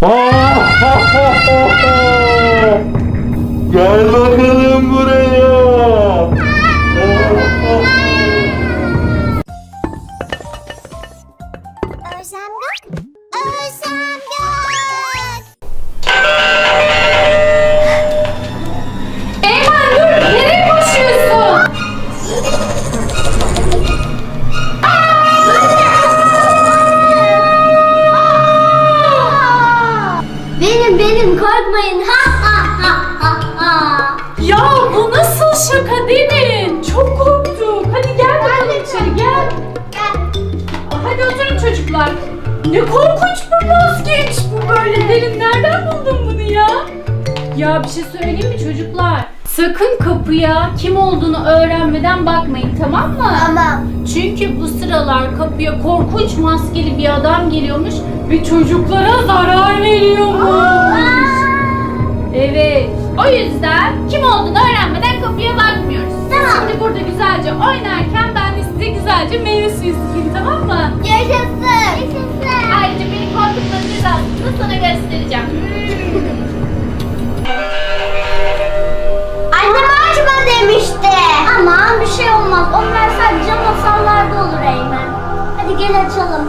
Gel Ya bir şey söyleyeyim mi çocuklar? Sakın kapıya kim olduğunu öğrenmeden bakmayın tamam mı? Tamam. Çünkü bu sıralar kapıya korkunç maskeli bir adam geliyormuş ve çocuklara zarar veriyormuş. Evet. O yüzden kim olduğunu öğrenmeden kapıya bakmıyoruz. Tamam. Şimdi burada güzelce oynarken ben de size güzelce meyve suyu sıkayım tamam mı? Yaşasın. Yaşasın. Ayrıca beni korkutmanın cezasını da sana göstereceğim. demişti. Aman bir şey olmaz. Onlar sadece masallarda olur Eymen. Hadi gel açalım.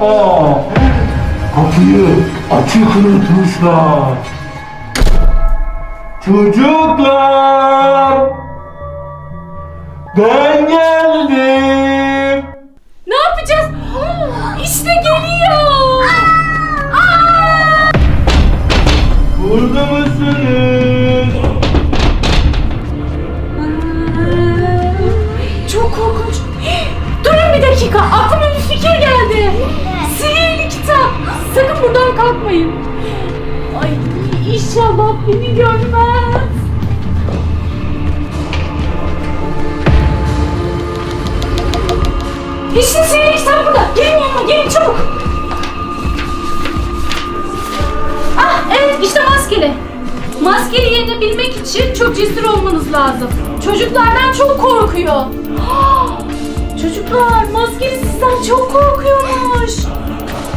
Ha ha. Kapıyı açık unutmuşlar. Çocuklar. Ben Sakın buradan kalkmayın. Ay inşallah beni görmez. İşte sihirli kitap burada. Gelin yanıma gelin çabuk. Ah evet işte maskeli. Maskeli yerini bilmek için çok cesur olmanız lazım. Çocuklardan çok korkuyor. Çocuklar maskeli sizden çok korkuyormuş.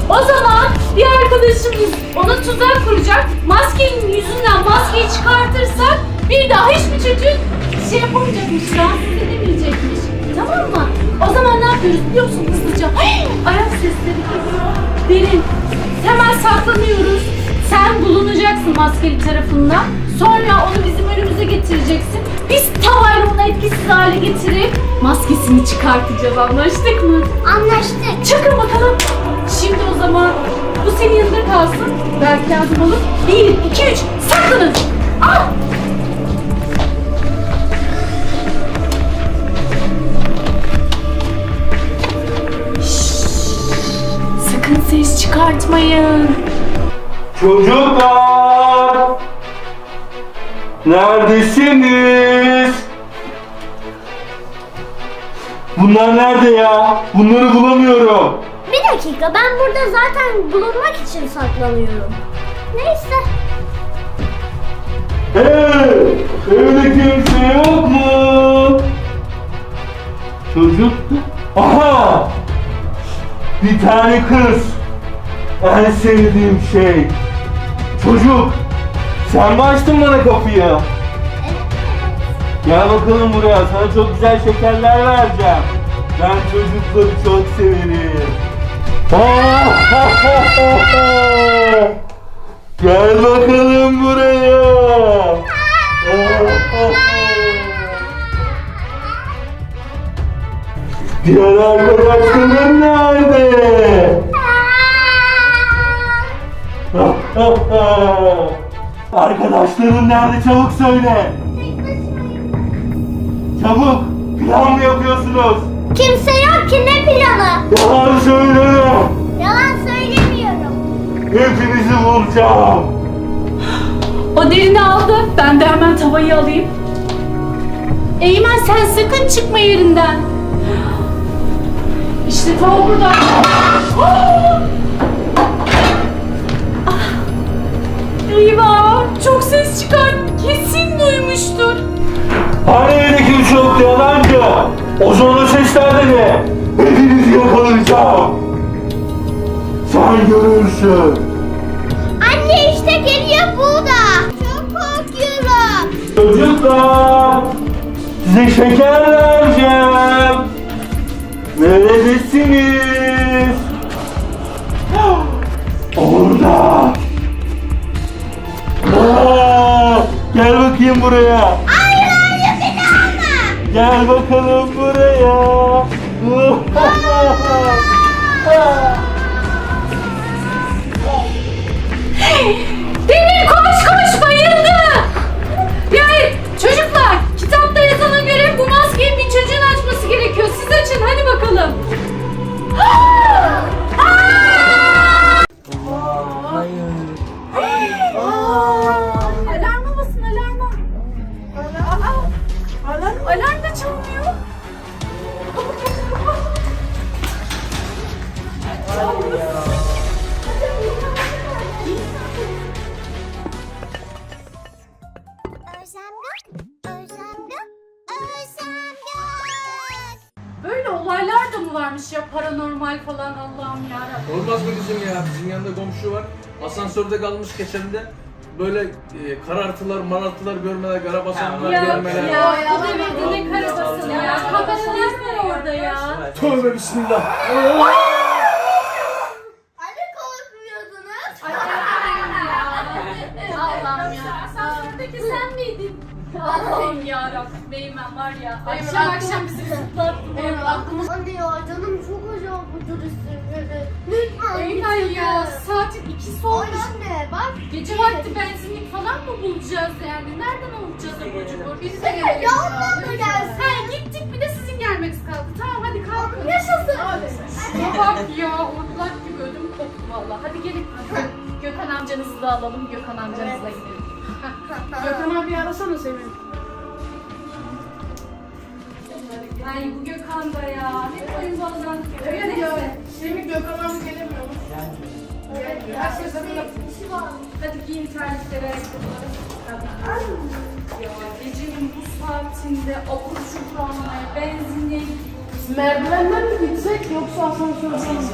O zaman bir arkadaşımız ona tuzak kuracak. Maskenin yüzünden maskeyi çıkartırsak bir daha hiçbir çocuk şey yapamayacakmış, rahatsız edemeyecekmiş. Tamam mı? O zaman ne yapıyoruz biliyor musun hızlıca? Ay, ayak sesleri geliyor. Derin. Hemen saklanıyoruz. Sen bulunacaksın maskeli tarafından. Sonra onu bizim önümüze getireceksin. Biz tavayla onu etkisiz hale getirip maskesini çıkartacağız. Anlaştık mı? Anlaştık. Çakın bakalım. Şimdi o zaman bu senin yanında kalsın. Belki lazım olur. Bir, iki, üç. Saklanın. Al. Şşş. Sakın ses çıkartmayın. Çocuklar. Neredesiniz? Bunlar nerede ya? Bunları bulamıyorum. Bir dakika ben burada zaten bulunmak için saklanıyorum. Neyse. Hey! Evde kimse yok mu? Çocuk? Aha! Bir tane kız. En sevdiğim şey. Çocuk. Sen mi açtın bana kapıyı? Gel bakalım buraya. Sana çok güzel şekerler vereceğim. Ben çocukları çok severim. Gel bakalım buraya. Diğer arkadaşların nerede? Arkadaşların nerede çabuk söyle. Çabuk. Plan mı yapıyorsunuz? Kimse yok ki ne planı? Yalan söyleme. Yalan söylemiyorum. Hepinizi vuracağım. O derini aldı. Ben de hemen tavayı alayım. Eymen sen sakın çıkma yerinden. İşte tava burada. Ah! Eyvah! Çok ses çıkar. Kesin duymuştur. Hani evde kimse yoktu yalancı? O zaman o sesler de ne? Hepinizi yakalayacağım. Sen görürsün. Anne işte geliyor burada. Çok korkuyorum. Çocuklar, size şeker vereceğim. Neredesiniz? Orada. Aa, gel bakayım buraya. Hayır hayır beni alma. Gel bakalım buraya. Demir koş koş bayıldı. Yani çocuklar kitapta yazana göre bu maskeyi bir çocuğun açması gerekiyor. Siz açın hadi bakalım. Asansörde kalmış geçen de böyle e, karartılar, marartılar görmeler, gara basanlar Ya görmeler. ya bu devirde ne karabasını ya. Kameralar var orada ya. Tövbe bismillah. Hani korkmuyordunuz? Allah'ım ya. Asansördeki sen miydin? Allah'ım yarabbim Beymen var ya. Akşam akşam bizi zıplattın. Benim aklım Anne ya canım çok acayip bu turistleri. Beymen ya saatin ikisi olmuş. anne bak. Gece vakti benzinlik falan mı bulacağız yani? Nereden alacağız abur cubur? Biz de Evet, gelelim. ya ondan da gelsin. Ha gittik bir de sizin gelmeniz kaldı. Tamam hadi kalkın. Yaşasın. Şuna bak ya otlak gibi ödüm koptu valla. Hadi gelin. Gökhan amcanızı da alalım. Gökhan amcanızla gidelim. Gökhan abi arasana Sevim. Ay bu Gökhan da ya. Hep oyun bozan. Evet ya. Semih Gökhan. Gelmiyor. Her şey zaten Hadi giyin terlikleri, ayakkabıları. Ya gecenin bu saatinde abur cubur almaya, benzinliğe gidiyoruz. Merdivenden mi gitsek yoksa asansörden mi?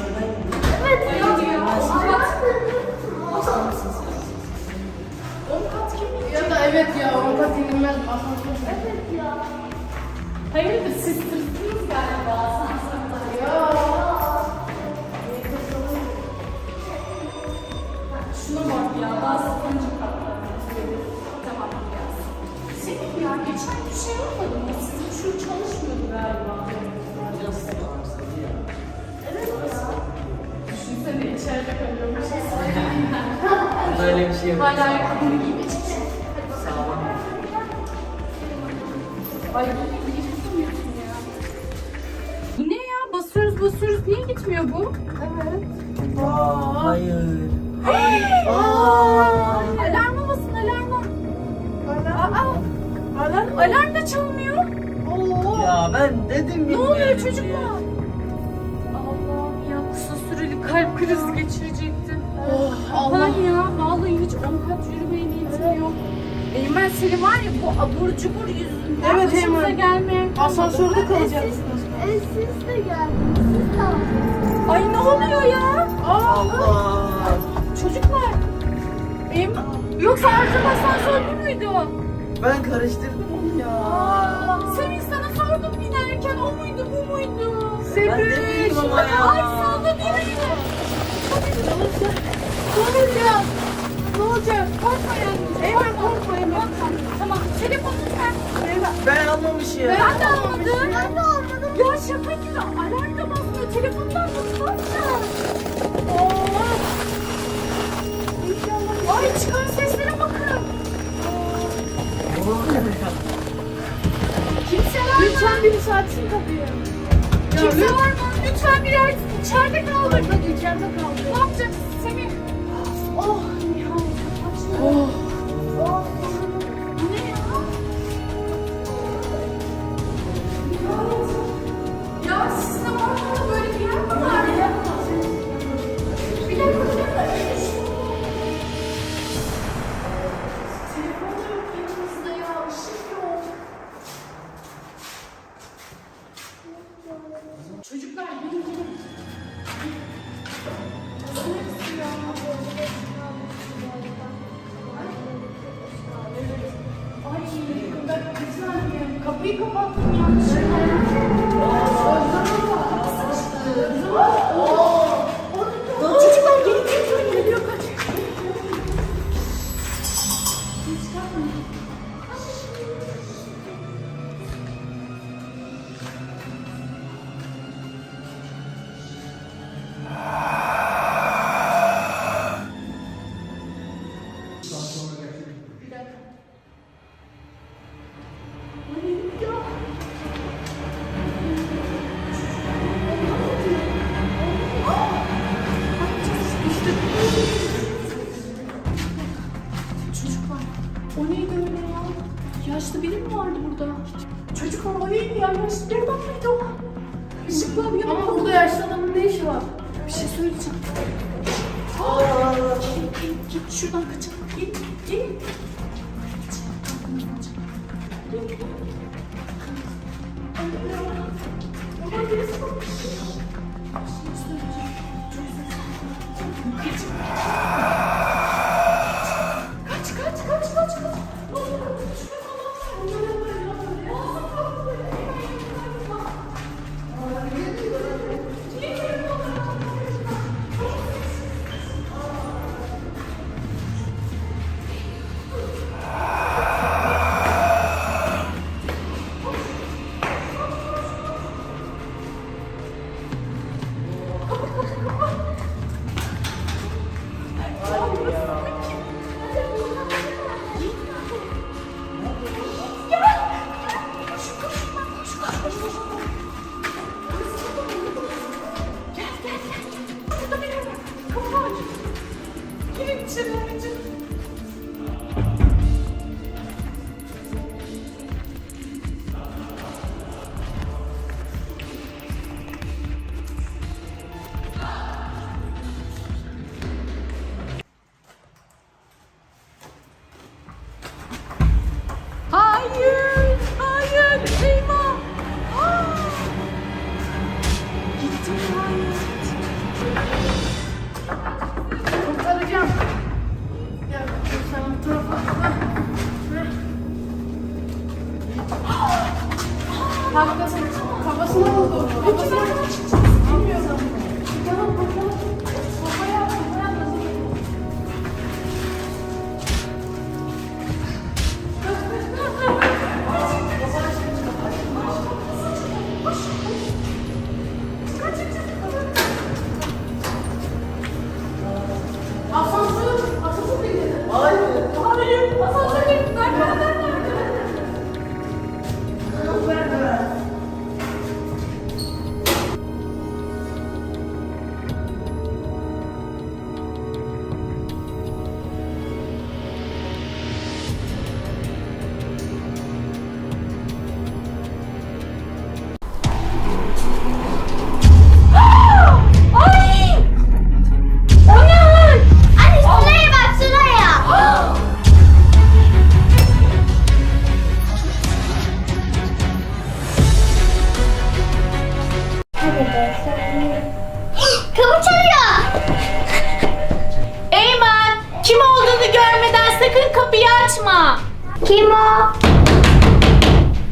Evet ya. ya. Kapat. Ya da evet ya orada dinilmez asansör. Evet. Hayırdır siz tırsınız galiba asansörde. Şuna bak ya, daha sıkıncı katlar. Tamam biraz. Senin ya, geçen bir şey olmadı mı? Sizin şu çalışmıyordu galiba. Evet ya. Düşünsene içeride kalıyormuş. Böyle bir şey yok. Hala ayakkabını giymeyecek. Ay yıkıldım yıkıldım ya. Bu ne ya? Basıyoruz basıyoruz. Niye gitmiyor bu? Hayır. Alarma basın alarma. Aa, alarm Alarm da çalmıyor. Oo. Ya ben dedim Ne oluyor gitmeyelim çocuklar? Allah'ım ya kısa süreli kalp krizi geçirecektim. Oh, Allah Allah. ya vallahi hiç on kat yürümeye niyetim yok. Eymen seni var ya bu abur cubur yüzünden Evet, başımıza Eymen. gelmeyen Asansörde kalacaksınız. E, siz de geldiniz. Eymen. Yoksa Arcam asansörlü müydü o? Ben karıştırdım onu ya. Aa, Semih sana sordum binerken o muydu bu muydu? Ben de ama ya. Ay sağda biri. Ne olacak? Ne olacak? Korkma yani. Eymen korkma. Korkma. Tamam telefonunu ver. Ben almamışım. Ben de almadım. Ben de almadım. Ya şaka gibi alarm da basmıyor. Telefondan nasıl bakacağız? Ay çıkan seslere bakın. Kimse var mı? Lütfen birisi açsın kapıyı. Kimse var mı? Lütfen bir yer içeride kaldır. Hadi içeride kaldı. Ne yapacağız Bir Ama burada yaşlı adamın ne işi var? Bir şey söyleyeceğim. Aa, git, git, git şuradan kaçalım. Git, git. Git. Baba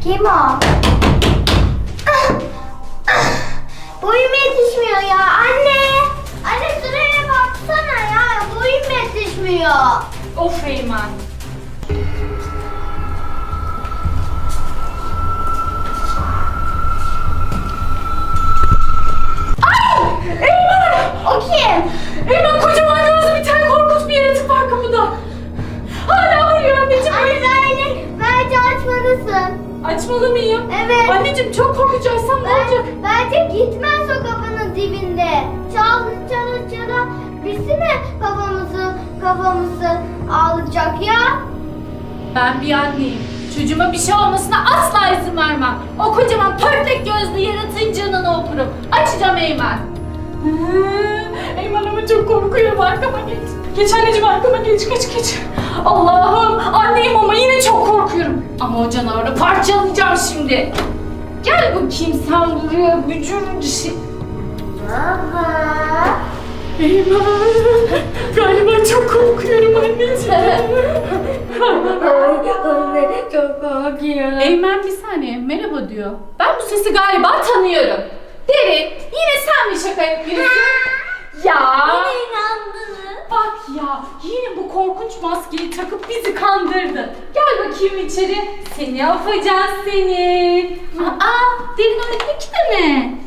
Kim o? Ah, ah. Boyum yetişmiyor ya anne. Anne sıraya baksana ya. Boyum yetişmiyor. Of Eymen. O kim? Eymen kocaman gözlü bir tane korkunç bir yaratık var kapıda. Hala arıyor anneciğim. Anne bence, bence açmalısın. Açmalı mıyım? Evet. Anneciğim çok korkunç açsam ne olacak? Bence gitmez o kapının dibinde. Çalı çalı çalı. Birisi mi kafamızı kafamızı alacak ya? Ben bir anneyim. Çocuğuma bir şey olmasına asla izin vermem. O kocaman pörtlek gözlü yaratığın canını okurum. Açacağım Eymen. Eymen ama çok korkuyorum arkama geç. Geç anneciğim arkama geç geç geç. Allah'ım anneyim ama yine çok korkuyorum. Ama o canavarı parçalayacağım şimdi. Gel bakayım sen buraya bücür şey. Baba. Eymen. Galiba çok korkuyorum anneciğim. Anne çok korkuyorum. Eymen bir saniye merhaba diyor. Ben bu sesi galiba tanıyorum. Derin yine sen mi şaka yapıyorsun? ya. Yine inandınız. Bak ya yine bu korkunç maskeyi takıp bizi kandırdı. Gel bakayım içeri. Seni yapacağız seni. Aa derin öğretmek de mi?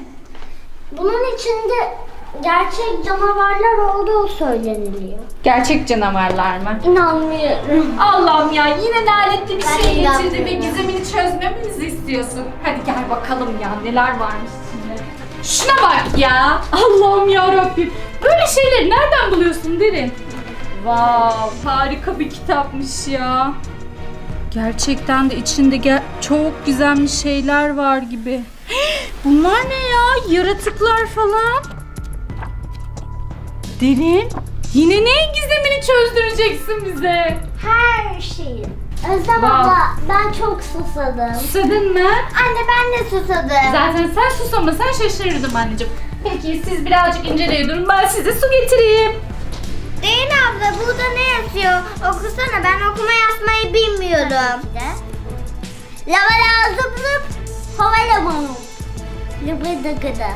Bunun içinde gerçek canavarlar olduğu söyleniliyor. Gerçek canavarlar mı? İnanmıyorum. Allah'ım ya yine lanetli bir Ben şey getirdi inanmıyorum. ve gizemini çözmemizi istiyorsun. Hadi gel bakalım ya neler varmış. Şuna bak ya. Allah'ım ya Rabbim. Böyle şeyleri nereden buluyorsun Derin? Wow, harika bir kitapmış ya. Gerçekten de içinde ge- çok güzel şeyler var gibi. Bunlar ne ya? Yaratıklar falan. Derin, yine neyin gizemini çözdüreceksin bize? Her şeyi. Özlem Wow. abla ben çok susadım. Susadın mı? Anne ben de susadım. Zaten sen susamasan şaşırırdım anneciğim. Peki siz birazcık inceleyin durun ben size su getireyim. Değil abla burada ne yazıyor? Okusana ben okuma yazmayı bilmiyorum. Lava zıp zıp hava limonu. Lıbıdı gıdı.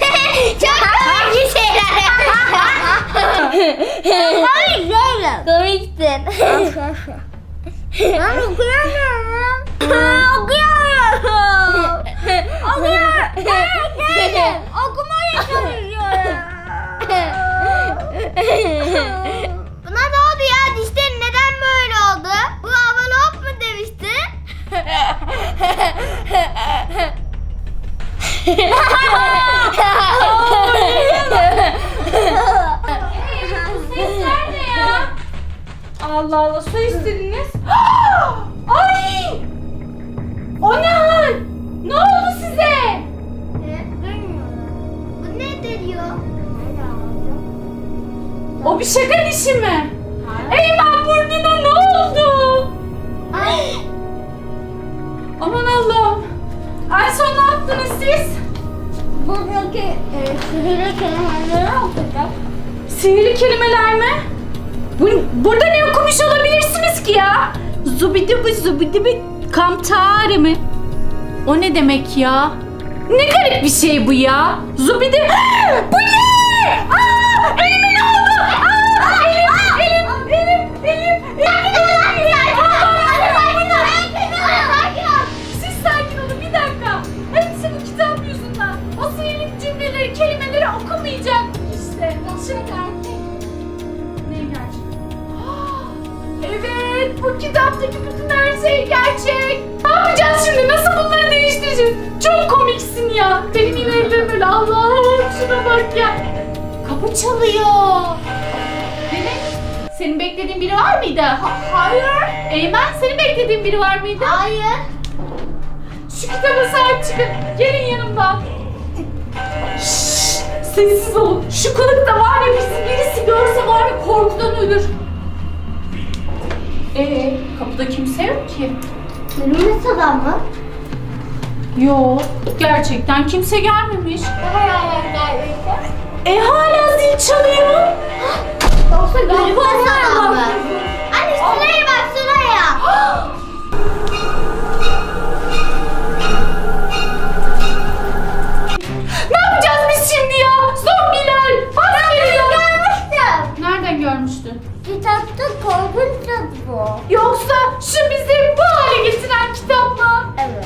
Çok komik şeyler. Komik değilim. Komiksin. ben okuyamıyorum. okuyamıyorum. Okuyamıyorum. Ben değilim. Okumaya çalışıyorum. Buna ne oldu ya? Dişlerin neden böyle oldu? Bu avalop mu demişti? Sesler ne ya? Allah Allah su istediniz. Bir şaka dişi mi? Eymen burnuna ne oldu? Ay. Aman Allah'ım. En son ne yaptınız siz? Buradaki e, sihirli kelimeleri okuyacağım. Sihirli kelimeler mi? Bu, burada ne okumuş olabilirsiniz ki ya? Zubidibi zubidibi kamtare mi? O ne demek ya? Ne garip bir şey bu ya? Zubidi... bu ne? Aa, elimin bu kitaptaki bütün her şey gerçek. Ne yapacağız şimdi? Nasıl bunları değiştireceğiz? Çok komiksin ya. Benim yine ellerim öyle. Allah'ım şuna bak ya. Kapı çalıyor. Deniz, senin beklediğin biri var mıydı? hayır. Eymen, senin beklediğin biri var mıydı? Hayır. Şu kitaba sahip çıkın. Gelin yanımdan. Şşş, sessiz olun. Şu kılıkta var ya bizi birisi görse var ya korkudan ölür. Ee, kapıda kimse yok ki. Kırmızı adam mı? Yok, gerçekten kimse gelmemiş. E hala zil çalıyor. Yoksa Galiba adam. mı? Anne şuraya bak şuraya. Ne yapacağız biz şimdi ya? Zombiler! Ya! Görmüştüm. Nereden görmüştün? Kitapta korkunç bu. Yoksa şu bizi bu hale getiren kitap mı? Evet.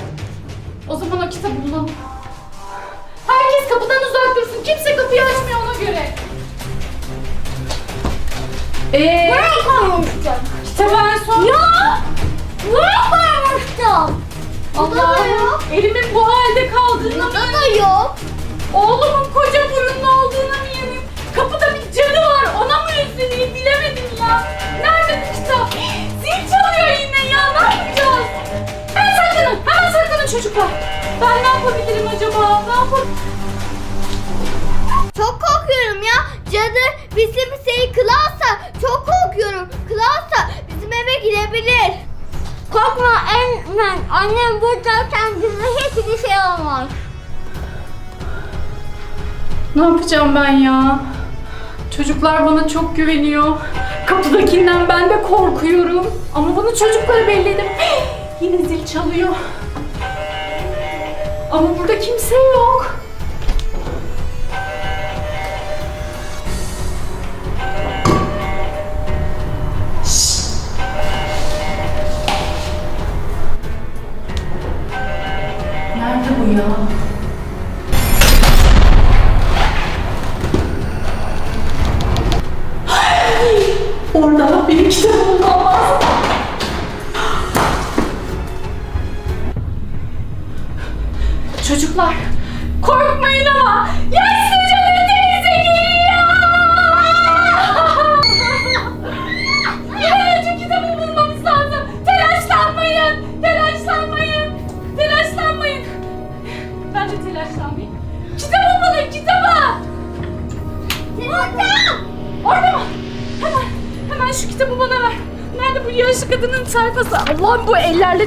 O zaman o kitabı bulalım. Herkes kapıdan uzak dursun. Kimse kapıyı açmıyor ona göre. Eee Buraya koymuştum. kitabı en son... Ya! Buraya koymuştum. Allah'ım yok. elimin bu halde kaldığına mı da yok. Oğlumun koca burunlu olduğuna mı yemin? Kapıda bir cadı var ona mı üzüleyim bilemedim ya. Nerede? Zil çalıyor yine ya ne yapacağız? Hemen saklanın hemen saklanın çocuklar. Ben ne yapabilirim acaba? Ne yapabilirim? Çok korkuyorum ya. Cadı bizim şeyi kılarsa çok korkuyorum. Kılarsa bizim eve girebilir. Korkma Eymen. Annem buradayken bize hiçbir şey olmaz. Ne yapacağım ben ya? Çocuklar bana çok güveniyor. Kapıdakinden ben de korkuyorum. Ama bunu çocuklara belli edip yine zil çalıyor. Ama burada kimse yok. Benim kitabım lazım. Çocuklar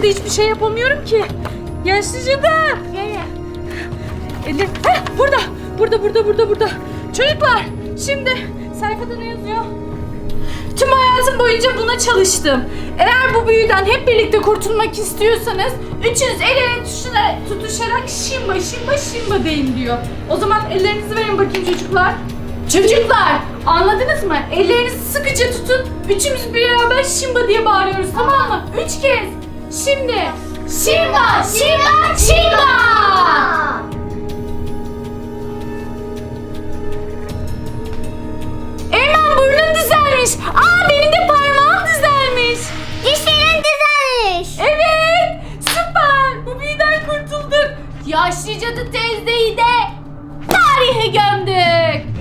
hiçbir şey yapamıyorum ki. Yaşlıcı da. Eli, heh, burada, burada, burada, burada, burada. Çocuklar, şimdi sayfada ne yazıyor? Tüm hayatım boyunca buna çalıştım. Eğer bu büyüden hep birlikte kurtulmak istiyorsanız üçünüz el ele tutuşarak, tutuşarak şimba şimba şimba deyin diyor. O zaman ellerinizi verin bakayım çocuklar. Çocuklar anladınız mı? Ellerinizi sıkıca tutun. Üçümüz beraber şimba diye bağırıyoruz tamam mı? Üç kez. Şimdi. Şimba şimba şimba. Eymen burnun düzelmiş. Aa benim de parmağım düzelmiş. Dişlerin düzelmiş. Evet süper. Bu büyüden kurtulduk. Yaşlı cadı teyzeyi de tarihe gömdük.